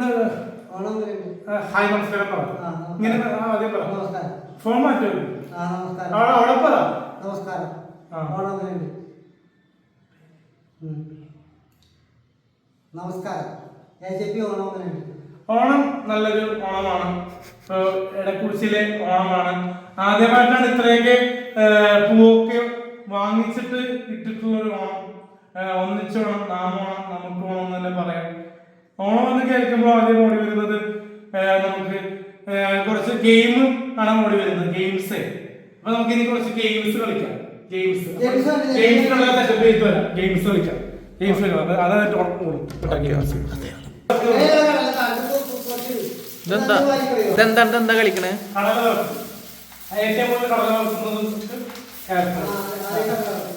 നിങ്ങൾ ഹായ് നമസ്കാരം പറ. ഇങ്ങനെ പറ. നമസ്കാരം. ഫോൺ മാറ്റോ അവിടെ പറ. നമസ്കാരം. നമസ്കാരം. ഓണം നല്ലൊരു ഓണമാണ്. ഇടക്കുറിച്ചിലെ ഓണമാണ്. ആദ്യമായിട്ടാണ് ഇത്രയൊക്കെ പൂവൊക്കെ വാങ്ങിച്ചിട്ട് ഇട്ടിട്ടുള്ള ഒരു ഓണം. ഒന്നിച്ചോണം നാമോണം നമുക്ക് ഓണം എന്ന് തന്നെ പറയാം. ഓണം എന്ന് കേൾക്കുമ്പോൾ ആദ്യം ഓടി വരുന്നത് നമുക്ക് കുറച്ച് ഗെയിം ആണ് ഓടി വരുന്നത് ഗെയിംസ് അപ്പൊ നമുക്ക് ഇനി കുറച്ച് ഗെയിംസ് കളിക്കാം. ഗെയിംസ് ഗെയിംസ് കളിക്കാം. ഗെയിംസ് കളിക്കാം. ഗെയിംസ് കളിക്കാം. അതായത് ഇതെന്താ? ഇതെന്താ എന്താ കളിക്കണേ? ഏറ്റവും കൂടുതൽ കടല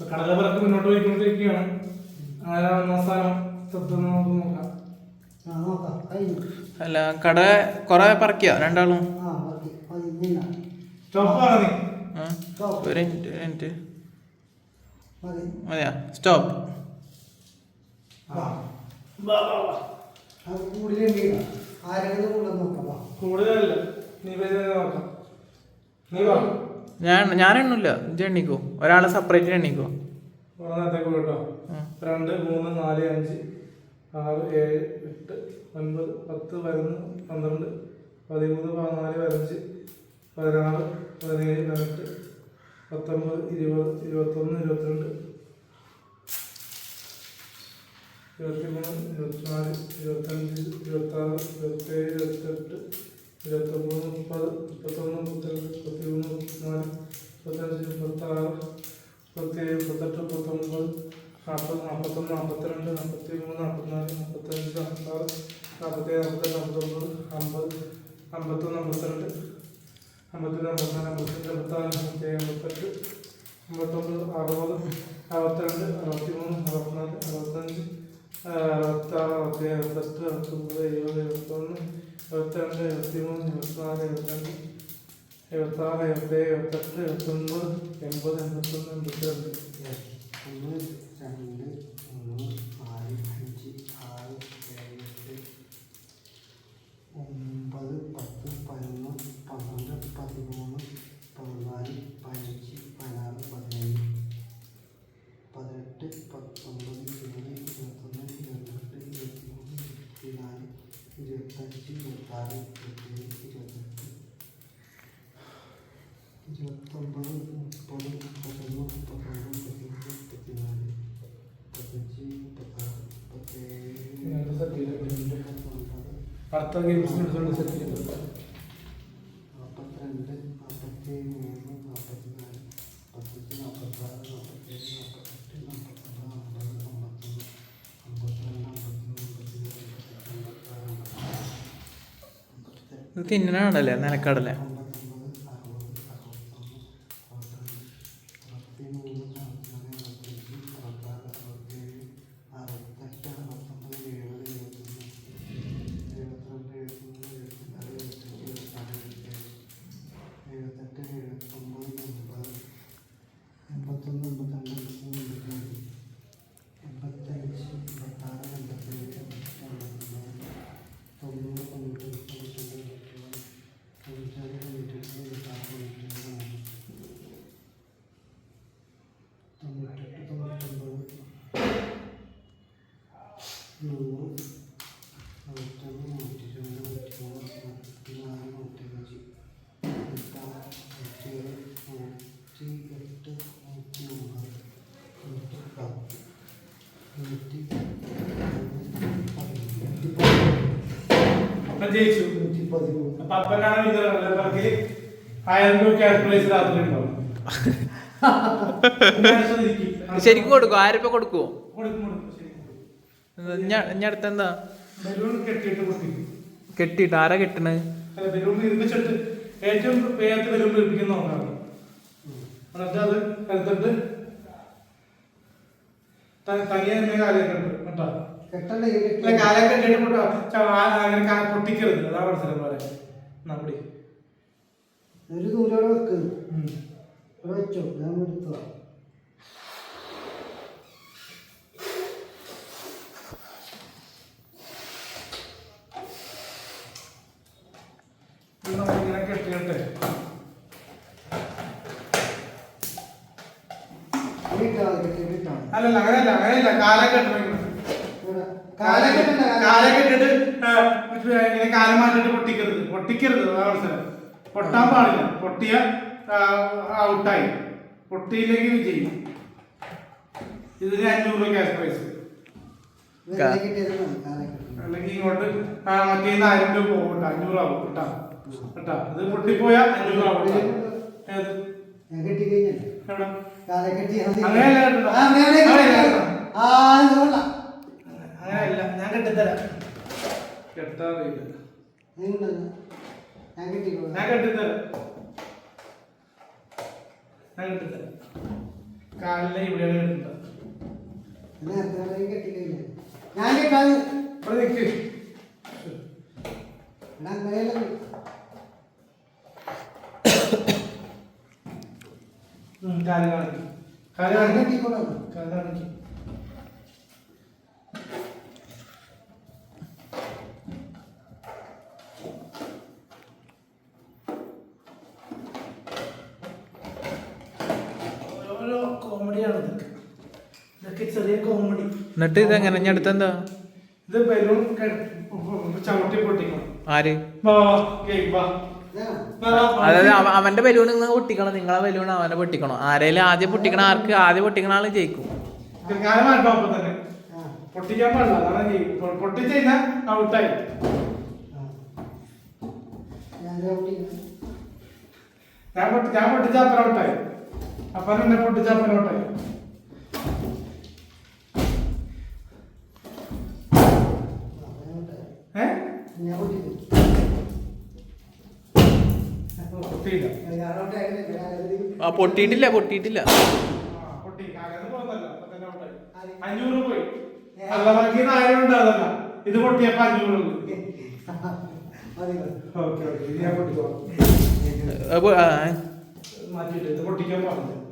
ഇപ്പൊ കടല പറക്ക് മുന്നോട്ട് പോയിക്കൊണ്ടിരിക്കുകയാണ്. അങ്ങനെ ഒന്നാം സ്ഥാനം തൊട്ടെന്ന് നമുക്ക് നോക്കാം. അല്ല കട കൊറേ പറക്കിയ? രണ്ടാളും? ഒരു മിനിറ്റ് മതിയാ? സ്റ്റോപ്പ്. കൂടുതലല്ല. നീ നോക്കാം. നീ വാ. ഞാൻ ഞാൻ എണ്ണില്ല. ഇത് എണ്ണിക്കോ. ഒരാളെ സെപ്പറേറ്റ് എണ്ണിക്കോ. നേരത്തേക്ക് കേട്ടോ. രണ്ട് മൂന്ന് നാല് അഞ്ച് ആറ് ഏഴ് എട്ട് ഒൻപത് പത്ത് പതിനൊന്ന് പന്ത്രണ്ട് പതിമൂന്ന് പതിനാല് പതിനഞ്ച് പതിനാറ് പതിനേഴ് പതിനെട്ട് പത്തൊമ്പത് ഇരുപത് ഇരുപത്തൊന്ന് ഇരുപത്തിരണ്ട് ഇരുപത്തിമൂന്ന് ഇരുപത്തിനാല് ഇരുപത്തഞ്ച് ഇരുപത്താറ് ഇരുപത്തേഴ് ഇരുപത്തെട്ട് ഇരുപത്തൊമ്പത് മുപ്പത് മുപ്പത്തൊന്ന് മുപ്പത്തിരണ്ട് മുപ്പത്തിമൂന്ന് മുപ്പത്തിനാല് മുപ്പത്തഞ്ച് മുപ്പത്താറ് മുപ്പത്തേഴ് മുപ്പത്തെട്ട് മുപ്പത്തൊമ്പത് നാൽപ്പത് നാൽപ്പത്തൊന്ന് നാൽപ്പത്തിരണ്ട് നാൽപ്പത്തി മൂന്ന് നാൽപ്പത്തിനാല് മുപ്പത്തഞ്ച് നാൽപ്പത്താറ് നാൽപ്പത്തേഴ് നാൽപ്പത്തെട്ട് അമ്പത്തൊമ്പത് അമ്പത് അമ്പത്തൊന്ന് അമ്പത്തിരണ്ട് അമ്പത്തിരണ്ട് അമ്പത്തിനാല് അമ്പത്തഞ്ച് അമ്പത്താറ് അമ്പത്തേഴ് അമ്പത്തെട്ട് അമ്പത്തൊമ്പത് അറുപത് അറുപത്തിരണ്ട് അറുപത്തിമൂന്ന് അറുപത്തിനാല് അറുപത്തഞ്ച് അറുപത്താറ് അറുപത്തേഴ് അറുപത്തെട്ട് അറുപത്തൊമ്പത് എഴുപത് എഴുപത്തൊന്ന് എഴുപത്തിരണ്ട് എഴുപത്തിമൂന്ന് എഴുപത്തിനാല് എഴുപത്തഞ്ച് എഴുപത്താറ് എഴുപത്തേഴ് എഴുപത്തെട്ട് എഴുപത്തൊമ്പത് എൺപത് എൺപത്തൊന്ന് എൺപത്തിരണ്ട്. ഒന്ന് രണ്ട് മൂന്ന് നാല് അഞ്ച് ആറ് ഏഴ് എട്ട് ഒമ്പത് പത്ത് പതിനൊന്ന് പന്ത്രണ്ട് പതിമൂന്ന് പതിനാല് പതിനഞ്ച് പതിനാറ് പതിനേഴ് പതിനെട്ട് പത്തൊമ്പത് ഇരുപത് ഇരുപത്തൊന്ന് ഇരുപത്തിരണ്ട് ഇരുപത്തിമൂന്ന് ഇരുപത്തിനാല് ഇരുപത്തഞ്ച് ഇരുപത്താറ് ഇരുപത്തേഴ് ഇരുപത്തെട്ട് ഇരുപത്തൊമ്പത് മുപ്പത് മുപ്പത്തൊന്ന് മുപ്പത്തൊന്ന് മുപ്പത്തിരണ്ട് മുപ്പത്തിനാല് മുപ്പത്തഞ്ച് മുപ്പത്താറ് മുപ്പത്തേഴ്. മുപ്പത്തൊമ്പത് അടുത്ത എടുത്തുകൊണ്ട് സെറ്റ് ചെയ്യുന്നത് അമ്പത്തെട്ട് ഇത് തിന്നണാണല്ലേ അപ്പൻ ജയിച്ചു. നൂറ്റി പതിമൂന്ന് അപ്പൊ അപ്പനാണ് വിന്നർ പറഞ്ഞെങ്കിൽ ആയിരം രൂപ ക്യാഷ് പ്രൈസ് രാത്രി ഉണ്ടാവും ഇനി ആസ്വദിക്ക്. ശരിക്കും കൊടുക്കും? ആയിരം രൂപ കൊടുക്കുവോ? കൊടുക്കും, കൊടുക്കും, ശരി. ഞാൻ അടുത്ത എന്താ? കെട്ടിട്ട് ആരാ കെട്ടണ്? ഏറ്റവും വേഗത്തിൽ ബലൂൺ നിർമ്മിക്കുന്ന ഒന്നാണ് എന്നിട്ട് അത് എടുത്തിട്ട് തനിയെ തന്നെ കാലം കെട്ടും കേട്ടോ കെട്ടണ്ട അല്ല കാലം കെട്ടിട്ട് പൊട്ടോ. ച- ആ- അങ്ങനെ പൊട്ടിക്കരുത്. അതാ മനസ്സിലായി നമ്മടി ഒരു ദൂരോടെ വെക്ക്. വെച്ചോ. ഞാൻ എടുത്തു കെട്ടിയിട്ട് അല്ലല്ല അങ്ങനെയല്ല അങ്ങനെയല്ല. കാലം കെട്ടണം ഇവിടെ കാലം കാലം കാലം ആ, ഇങ്ങനെ കാലം മാറ്റിട്ട് പൊട്ടിക്കരുത്. പൊട്ടിക്കരുത് മനസ്സിലായി പൊട്ടാൻ പാടില്ല. പൊട്ടിയ ഔട്ടായി. പൊട്ടിയില്ലെങ്കിൽ വിജയിക്കും ഇതിന് അഞ്ഞൂറ് രൂപ ക്യാഷ് പ്രൈസ് അല്ലെങ്കിൽ ഇങ്ങോട്ട് ആ, മറ്റേ ആയിരം രൂപ പോകും കേട്ടോ. അഞ്ഞൂറാവും കേട്ടാ. കേട്ടാ. ഇത് പൊട്ടിപ്പോയാ അഞ്ഞൂറാവും അങ്ങനെയല്ല കേട്ടോ. ആ മേലെ അങ്ങനെയല്ല ഞാൻ കെട്ടിത്തരാം. ഞാൻ ഞാൻ കെട്ടിത്തരാം. ഞാൻ കെട്ടിത്തരാം. കാലിലെ ഇവിടെയാണ് കെട്ടുന്നത് ഞാൻ കാൽ കാണിക്ക്. കാൽ കാണിക്ക്. കാൽ കാണിക്ക്. ഓരോ കോമഡിയാണ് ഇതൊക്കെ. ഇതൊക്കെ ചെറിയ കോമഡി. എന്നിട്ട് ഇത് എങ്ങനെ ഞാൻ അടുത്തന്താ ഇത് ബലൂൺ ചവിട്ടി പൊട്ടിക്കണം. ആര്. അതായത് അവന്റെ ബലൂൺ നിങ്ങൾ പൊട്ടിക്കണം. നിങ്ങളെ ബലൂൺ അവനെ പൊട്ടിക്കണം? ആരേലും ആദ്യം പൊട്ടിക്കണ ആർക്ക് ആദ്യം പൊട്ടിക്കണ ആൾ ജയിക്കും. പൊട്ടിക്കാൻ പാടില്ല. ഔട്ടായി. ഞാൻ ചവിട്ടി ഞാൻ പൊട്ടി ഞാൻ പൊട്ടിച്ച അപ്പൻ ഔട്ടായി. അപ്പൻ എന്നെ പൊട്ടിച്ച അപ്പനോട്ടെ ആ പൊട്ടിയിട്ടില്ല പൊട്ടിയിട്ടില്ല. അഞ്ഞൂറ് പോയി. അല്ല ബാക്കി ആയിരം ഉണ്ടാതല്ല ഇത് പൊട്ടിയപ്പോ അഞ്ഞൂറ് ഓക്കെ ഓക്കെ. ഞാൻ പൊട്ടിക്കോളാം. മാറ്റിയിട്ട് ഇത് പൊട്ടിക്കാൻ പാടില്ല.